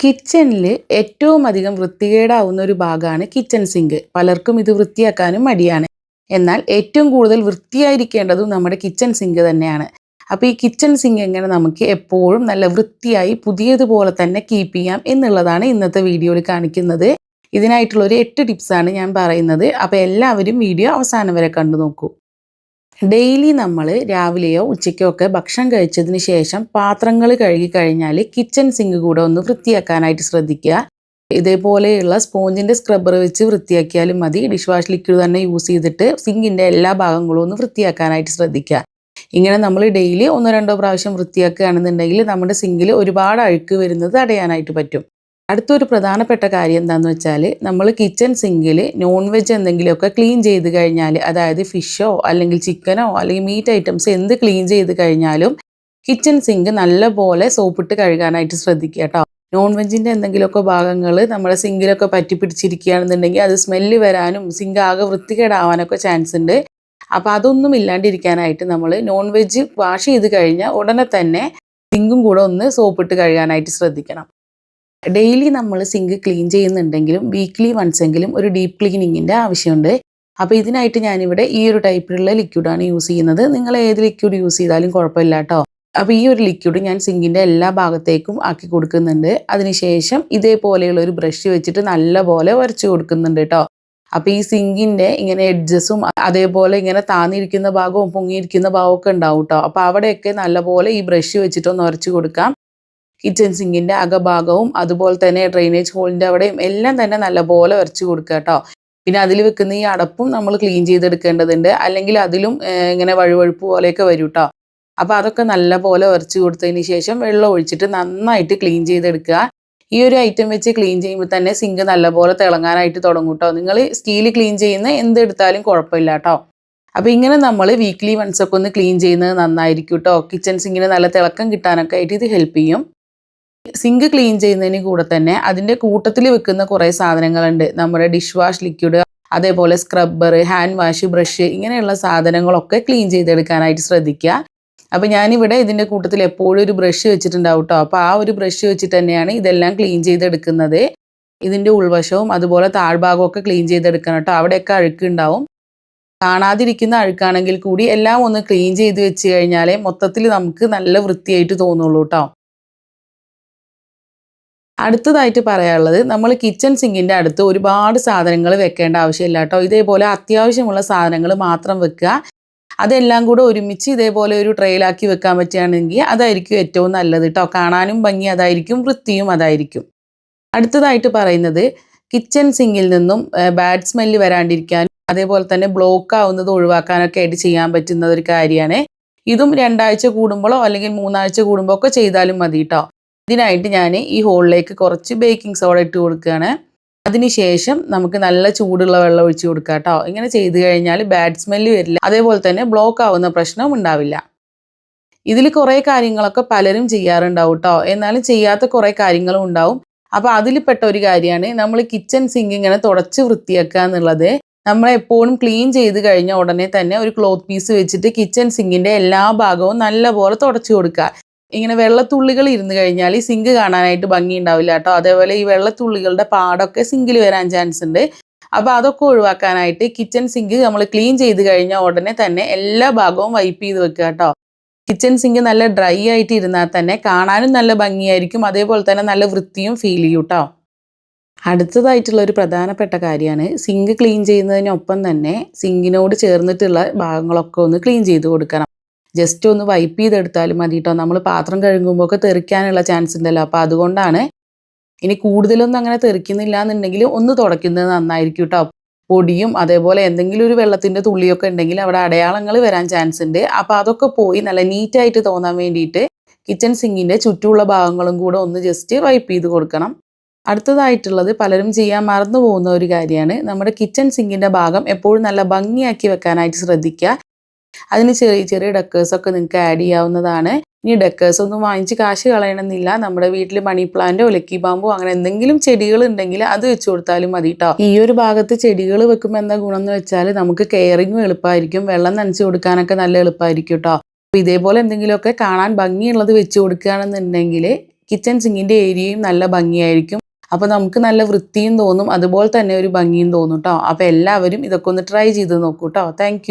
കിച്ചണിൽ ഏറ്റവും അധികം വൃത്തികേടാവുന്ന ഒരു ഭാഗമാണ് കിച്ചൺ സിങ്ക് പലർക്കും ഇത് വൃത്തിയാക്കാനും മടിയാണ്. എന്നാൽ ഏറ്റവും കൂടുതൽ വൃത്തിയായിരിക്കേണ്ടതും നമ്മുടെ കിച്ചൺ സിങ്ക് തന്നെയാണ്. അപ്പോൾ ഈ കിച്ചൺ സിങ്ക് എങ്ങനെ നമുക്ക് എപ്പോഴും നല്ല വൃത്തിയായി പുതിയതുപോലെ തന്നെ കീപ്പ് ചെയ്യാം എന്നുള്ളതാണ് ഇന്നത്തെ വീഡിയോയിൽ കാണിക്കുന്നത്. ഇതിനായിട്ടുള്ള ഒരു എട്ട് ടിപ്സാണ് ഞാൻ പറയുന്നത്. അപ്പോൾ എല്ലാവരും വീഡിയോ അവസാനം വരെ കണ്ടു നോക്കൂ. ഡെയിലി നമ്മൾ രാവിലെയോ ഉച്ചയ്ക്കോ ഒക്കെ ഭക്ഷണം കഴിച്ചതിന് ശേഷം പാത്രങ്ങൾ കഴുകി കഴിഞ്ഞാൽ കിച്ചൺ സിങ്ക് കൂടെ ഒന്ന് വൃത്തിയാക്കാനായിട്ട് ശ്രദ്ധിക്കുക. ഇതേപോലെയുള്ള സ്പോഞ്ചിന്റെ സ്ക്രബ്ബർ വെച്ച് വൃത്തിയാക്കിയാലും മതി. ഡിഷ് വാഷ് ലിക്വിഡ് തന്നെ യൂസ് ചെയ്തിട്ട് സിങ്കിന്റെ എല്ലാ ഭാഗങ്ങളും ഒന്ന് വൃത്തിയാക്കാനായിട്ട് ശ്രദ്ധിക്കുക. ഇങ്ങനെ നമ്മൾ ഡെയിലി ഒന്നോ രണ്ടോ പ്രാവശ്യം വൃത്തിയാക്കുകയാണെന്നുണ്ടെങ്കിൽ നമ്മുടെ സിങ്കിൽ ഒരുപാട് അഴുക്ക് വരുന്നത് തടയാനായിട്ട് പറ്റും. അടുത്തൊരു പ്രധാനപ്പെട്ട കാര്യം എന്താണെന്ന് വെച്ചാൽ നമ്മൾ കിച്ചൺ സിങ്കിൽ നോൺ വെജ് എന്തെങ്കിലുമൊക്കെ ക്ലീൻ ചെയ്ത് കഴിഞ്ഞാൽ അതായത് ഫിഷോ അല്ലെങ്കിൽ ചിക്കനോ അല്ലെങ്കിൽ മീറ്റ് ഐറ്റംസ് എന്ത് ക്ലീൻ ചെയ്ത് കഴിഞ്ഞാലും കിച്ചൺ സിങ്ക് നല്ലപോലെ സോപ്പിട്ട് കഴുകാനായിട്ട് ശ്രദ്ധിക്കുക കേട്ടോ നോൺ വെജിന്റെ എന്തെങ്കിലുമൊക്കെ ഭാഗങ്ങൾ നമ്മുടെ സിങ്കിലൊക്കെ പറ്റി പിടിച്ചിരിക്കുകയാണെന്നുണ്ടെങ്കിൽ അത് സ്മെല്ല് വരാനും സിങ്ക് ആകെ വൃത്തികേടാവാനൊക്കെ ചാൻസ് ഉണ്ട്. അപ്പോൾ അതൊന്നും ഇല്ലാണ്ടിരിക്കാനായിട്ട് നമ്മൾ നോൺ വെജ് വാഷ് ചെയ്ത് കഴിഞ്ഞാൽ ഉടനെ തന്നെ സിങ്കും കൂടെ ഒന്ന് സോപ്പിട്ട് കഴുകാനായിട്ട് ശ്രദ്ധിക്കണം. ഡെയിലി നമ്മൾ സിങ്ക് ക്ലീൻ ചെയ്യുന്നുണ്ടെങ്കിലും വീക്ക്ലി വൺസ് എങ്കിലും ഒരു ഡീപ്പ് ക്ലീനിങ്ങിന്റെ ആവശ്യമുണ്ട്. അപ്പോൾ ഇതിനായിട്ട് ഞാനിവിടെ ഈ ഒരു ടൈപ്പിലുള്ള ലിക്വിഡാണ് യൂസ് ചെയ്യുന്നത്. നിങ്ങൾ ഏത് ലിക്വിഡ് യൂസ് ചെയ്താലും കുഴപ്പമില്ല കേട്ടോ അപ്പോൾ ഈ ഒരു ലിക്വിഡ് ഞാൻ സിങ്കിന്റെ എല്ലാ ഭാഗത്തേക്കും ആക്കി കൊടുക്കുന്നുണ്ട്. അതിനുശേഷം ഇതേപോലെയുള്ള ഒരു ബ്രഷ് വെച്ചിട്ട് നല്ലപോലെ ഉരച്ചു കൊടുക്കുന്നുണ്ട് കേട്ടോ അപ്പോൾ ഈ സിങ്കിന്റെ ഇങ്ങനെ എഡ്ജസും അതേപോലെ ഇങ്ങനെ താന്നിരിക്കുന്ന ഭാഗവും പൊങ്ങിയിരിക്കുന്ന ഭാഗവും ഒക്കെ ഉണ്ടാവും കേട്ടോ അപ്പോൾ അവിടെയൊക്കെ നല്ലപോലെ ഈ ബ്രഷ് വെച്ചിട്ടൊന്ന് ഉരച്ചു കൊടുക്കാം. കിച്ചൺ സിങ്കിന്റെ അകഭാഗവും അതുപോലെ തന്നെ ഡ്രെയിനേജ് ഹോളിന്റെ അവിടെയും എല്ലാം തന്നെ നല്ലപോലെ വരച്ച് കൊടുക്കുക കേട്ടോ പിന്നെ അതിൽ വെക്കുന്ന ഈ അടപ്പും നമ്മൾ ക്ലീൻ ചെയ്തെടുക്കേണ്ടതുണ്ട്. അല്ലെങ്കിൽ അതിലും ഇങ്ങനെ വഴുവഴുപ്പ് പോലെയൊക്കെ വരും കേട്ടോ അപ്പോൾ അതൊക്കെ നല്ലപോലെ വരച്ച് കൊടുത്തതിന് ശേഷം വെള്ളം ഒഴിച്ചിട്ട് നന്നായിട്ട് ക്ലീൻ ചെയ്തെടുക്കുക. ഈ ഒരു ഐറ്റം വെച്ച് ക്ലീൻ ചെയ്യുമ്പോൾ തന്നെ സിങ്ക് നല്ലപോലെ തിളങ്ങാനായിട്ട് തുടങ്ങും കേട്ടോ നിങ്ങൾ സ്റ്റീൽ ക്ലീൻ ചെയ്യുന്ന എന്തെടുത്താലും കുഴപ്പമില്ല കേട്ടോ അപ്പോൾ ഇങ്ങനെ നമ്മൾ വീക്ക്ലി വൺസ് ഒക്കെ ഒന്ന് ക്ലീൻ ചെയ്യുന്നത് നന്നായിരിക്കും കേട്ടോ കിച്ചൺ സിങ്കിന് നല്ല തിളക്കം കിട്ടാനൊക്കെ ആയിട്ട് ഇത് ഹെൽപ്പ് ചെയ്യും. സിങ്ക് ക്ലീൻ ചെയ്യുന്നതിന് കൂടെ തന്നെ അതിന്റെ കൂട്ടത്തിൽ വെക്കുന്ന കുറേ സാധനങ്ങളുണ്ട്. നമ്മുടെ ഡിഷ് വാഷ് ലിക്വിഡ് അതേപോലെ സ്ക്രബ്ബർ ഹാൻഡ് വാഷ് ബ്രഷ് ഇങ്ങനെയുള്ള സാധനങ്ങളൊക്കെ ക്ലീൻ ചെയ്തെടുക്കാനായിട്ട് ശ്രദ്ധിക്കുക. അപ്പോൾ ഞാനിവിടെ ഇതിന്റെ കൂട്ടത്തിൽ എപ്പോഴും ഒരു ബ്രഷ് വെച്ചിട്ടുണ്ടാവും കേട്ടോ അപ്പോൾ ആ ഒരു ബ്രഷ് വെച്ചിട്ട് തന്നെയാണ് ഇതെല്ലാം ക്ലീൻ ചെയ്തെടുക്കുന്നത്. ഇതിന്റെ ഉൾവശവും അതുപോലെ താഴ്ഭാഗവും ഒക്കെ ക്ലീൻ ചെയ്തെടുക്കണം കേട്ടോ അവിടെയൊക്കെ അഴുക്കുണ്ടാവും കാണാതിരിക്കുന്ന അഴുക്കാണെങ്കിൽ കൂടി എല്ലാം ഒന്ന് ക്ലീൻ ചെയ്ത് വെച്ച് കഴിഞ്ഞാലേ മൊത്തത്തിൽ നമുക്ക് നല്ല വൃത്തിയായിട്ട് തോന്നുള്ളൂ കേട്ടോ അടുത്തതായിട്ട് പറയാനുള്ളത് നമ്മൾ കിച്ചൺ സിങ്കിന്റെ അടുത്ത് ഒരുപാട് സാധനങ്ങൾ വെക്കേണ്ട ആവശ്യമില്ല കേട്ടോ ഇതേപോലെ അത്യാവശ്യമുള്ള സാധനങ്ങൾ മാത്രം വെക്കുക. അതെല്ലാം കൂടെ ഒരുമിച്ച് ഇതേപോലെ ഒരു ട്രെയിലാക്കി വെക്കാൻ പറ്റുകയാണെങ്കിൽ അതായിരിക്കും ഏറ്റവും നല്ലത് കേട്ടോ കാണാനും ഭംഗി അതായിരിക്കും വൃത്തിയും അതായിരിക്കും. അടുത്തതായിട്ട് പറയുന്നത് കിച്ചൺ സിങ്കിൽ നിന്നും ബാഡ് സ്മെല്ല് വരാണ്ടിരിക്കാനും അതേപോലെ തന്നെ ബ്ലോക്ക് ആവുന്നത് ഒഴിവാക്കാനൊക്കെ ആയിട്ട് ചെയ്യാൻ പറ്റുന്ന ഒരു കാര്യമാണ്. ഇതും രണ്ടാഴ്ച കൂടുമ്പോഴോ അല്ലെങ്കിൽ മൂന്നാഴ്ച കൂടുമ്പോൾ ഒക്കെ ചെയ്താലും മതി കേട്ടോ ഇതിനായിട്ട് ഞാൻ ഈ ഹോളിലേക്ക് കുറച്ച് ബേക്കിംഗ് സോഡ ഇട്ട് കൊടുക്കുകയാണ്. അതിനുശേഷം നമുക്ക് നല്ല ചൂടുള്ള വെള്ളം ഒഴിച്ചു കൊടുക്കുക കേട്ടോ. ഇങ്ങനെ ചെയ്തു കഴിഞ്ഞാൽ ബാഡ് സ്മെല്ല് വരില്ല. അതേപോലെ തന്നെ ബ്ലോക്ക് ആവുന്ന പ്രശ്നവും ഉണ്ടാവില്ല. ഇതിൽ കുറേ കാര്യങ്ങളൊക്കെ പലരും ചെയ്യാറുണ്ടാവും കേട്ടോ. എന്നാലും ചെയ്യാത്ത കുറേ കാര്യങ്ങളും ഉണ്ടാവും. അപ്പോൾ അതിൽപ്പെട്ട ഒരു കാര്യമാണ് നമ്മൾ കിച്ചൺ സിങ്ക് ഇങ്ങനെ തുടച്ച് വൃത്തിയാക്കുക എന്നുള്ളത്. നമ്മൾ എപ്പോഴും ക്ലീൻ ചെയ്ത് കഴിഞ്ഞ ഉടനെ തന്നെ ഒരു ക്ലോത്ത് പീസ് വെച്ചിട്ട് കിച്ചൺ സിങ്കിന്റെ എല്ലാ ഭാഗവും നല്ലപോലെ തുടച്ചു കൊടുക്കുക. ഇങ്ങനെ വെള്ളത്തുള്ളികൾ ഇരുന്ന് കഴിഞ്ഞാൽ ഈ സിങ്ക് കാണാനായിട്ട് ഭംഗി ഉണ്ടാവില്ല കേട്ടോ. അതേപോലെ ഈ വെള്ളത്തുള്ളികളുടെ പാടൊക്കെ സിങ്കിൽ വരാൻ ചാൻസ് ഉണ്ട്. അപ്പോൾ അതൊക്കെ ഒഴിവാക്കാനായിട്ട് കിച്ചൺ സിങ്ക് നമ്മൾ ക്ലീൻ ചെയ്ത് കഴിഞ്ഞ ഉടനെ തന്നെ എല്ലാ ഭാഗവും വൈപ്പ് ചെയ്ത് വെക്കുക കേട്ടോ. കിച്ചൺ സിങ്ക് നല്ല ഡ്രൈ ആയിട്ട് ഇരുന്നാൽ തന്നെ കാണാനും നല്ല ഭംഗിയായിരിക്കും. അതേപോലെ തന്നെ നല്ല വൃത്തിയും ഫീൽ ചെയ്യും കേട്ടോ. അടുത്തതായിട്ടുള്ള ഒരു പ്രധാനപ്പെട്ട കാര്യമാണ് സിങ്ക് ക്ലീൻ ചെയ്യുന്നതിനൊപ്പം തന്നെ സിങ്കിനോട് ചേർന്നിട്ടുള്ള ഭാഗങ്ങളൊക്കെ ഒന്ന് ക്ലീൻ ചെയ്ത് കൊടുക്കണം. ജസ്റ്റ് ഒന്ന് വൈപ്പ് ചെയ്തെടുത്താലും മതി കേട്ടോ നമ്മൾ പാത്രം കഴുകുമ്പോൾ ഒക്കെ തെറിക്കാനുള്ള ചാൻസ് ഉണ്ടല്ലോ. അപ്പോൾ അതുകൊണ്ടാണ് ഇനി കൂടുതലൊന്നും അങ്ങനെ തെറിക്കുന്നില്ല എന്നുണ്ടെങ്കിൽ ഒന്ന് തുടയ്ക്കുന്നത് നന്നായിരിക്കും കേട്ടോ പൊടിയും അതേപോലെ എന്തെങ്കിലും ഒരു വെള്ളത്തിന്റെ തുള്ളിയൊക്കെ ഉണ്ടെങ്കിൽ അവിടെ അടയാളങ്ങൾ വരാൻ ചാൻസ് ഉണ്ട്. അപ്പോൾ അതൊക്കെ പോയി നല്ല നീറ്റായിട്ട് തോന്നാൻ വേണ്ടിയിട്ട് കിച്ചൺ സിങ്കിന്റെ ചുറ്റുമുള്ള ഭാഗങ്ങളും കൂടെ ഒന്ന് ജസ്റ്റ് വൈപ്പ് ചെയ്ത് കൊടുക്കണം. അടുത്തതായിട്ടുള്ളത് പലരും ചെയ്യാൻ മറന്നു പോകുന്ന ഒരു കാര്യമാണ്. നമ്മുടെ കിച്ചൺ സിങ്കിന്റെ ഭാഗം എപ്പോഴും നല്ല ഭംഗിയാക്കി വെക്കാനായിട്ട് ശ്രദ്ധിക്കുക. അതിന് ചെറിയ ചെറിയ ഡെക്കേഴ്സൊക്കെ നിങ്ങൾക്ക് ആഡ് ചെയ്യാവുന്നതാണ്. ഇനി ഡെക്കേഴ്സ് ഒന്നും വാങ്ങിച്ച് കാശ് കളയണമെന്നില്ല. നമ്മുടെ വീട്ടിൽ മണി പ്ലാന്റോ ലക്കി ബാമ്പോ അങ്ങനെ എന്തെങ്കിലും ചെടികൾ ഉണ്ടെങ്കിൽ അത് വെച്ച് കൊടുത്താലും മതി കേട്ടോ ഈ ഒരു ഭാഗത്ത് ചെടികൾ വെക്കുമ്പോൾ എന്താ ഗുണം എന്ന് വെച്ചാൽ നമുക്ക് കെയറിങ്ങും എളുപ്പമായിരിക്കും വെള്ളം നനച്ച് കൊടുക്കാനൊക്കെ നല്ല എളുപ്പമായിരിക്കും കേട്ടോ അപ്പോൾ ഇതേപോലെ എന്തെങ്കിലുമൊക്കെ കാണാൻ ഭംഗിയുള്ളത് വെച്ച് കൊടുക്കുകയാണെന്നുണ്ടെങ്കിൽ കിച്ചൺ സിങ്കിന്റെ ഏരിയയും നല്ല ഭംഗിയായിരിക്കും. അപ്പോൾ നമുക്ക് നല്ല വൃത്തിയും തോന്നും. അതുപോലെ തന്നെ ഒരു ഭംഗിയും തോന്നും കേട്ടോ അപ്പോൾ എല്ലാവരും ഇതൊക്കെ ഒന്ന് ട്രൈ ചെയ്ത് നോക്കൂ കേട്ടോ താങ്ക്